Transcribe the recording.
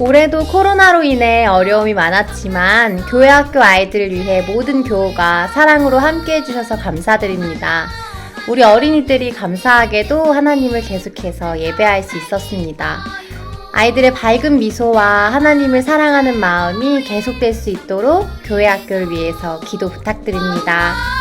올해도 코로나로 인해 어려움이 많았지만 교회 학교 아이들을 위해 모든 교우가 사랑으로 함께 해주셔서 감사드립니다. 우리 어린이들이 감사하게도 하나님을 계속해서 예배할 수 있었습니다. 아이들의 밝은 미소와 하나님을 사랑하는 마음이 계속될 수 있도록 교회 학교를 위해서 기도 부탁드립니다.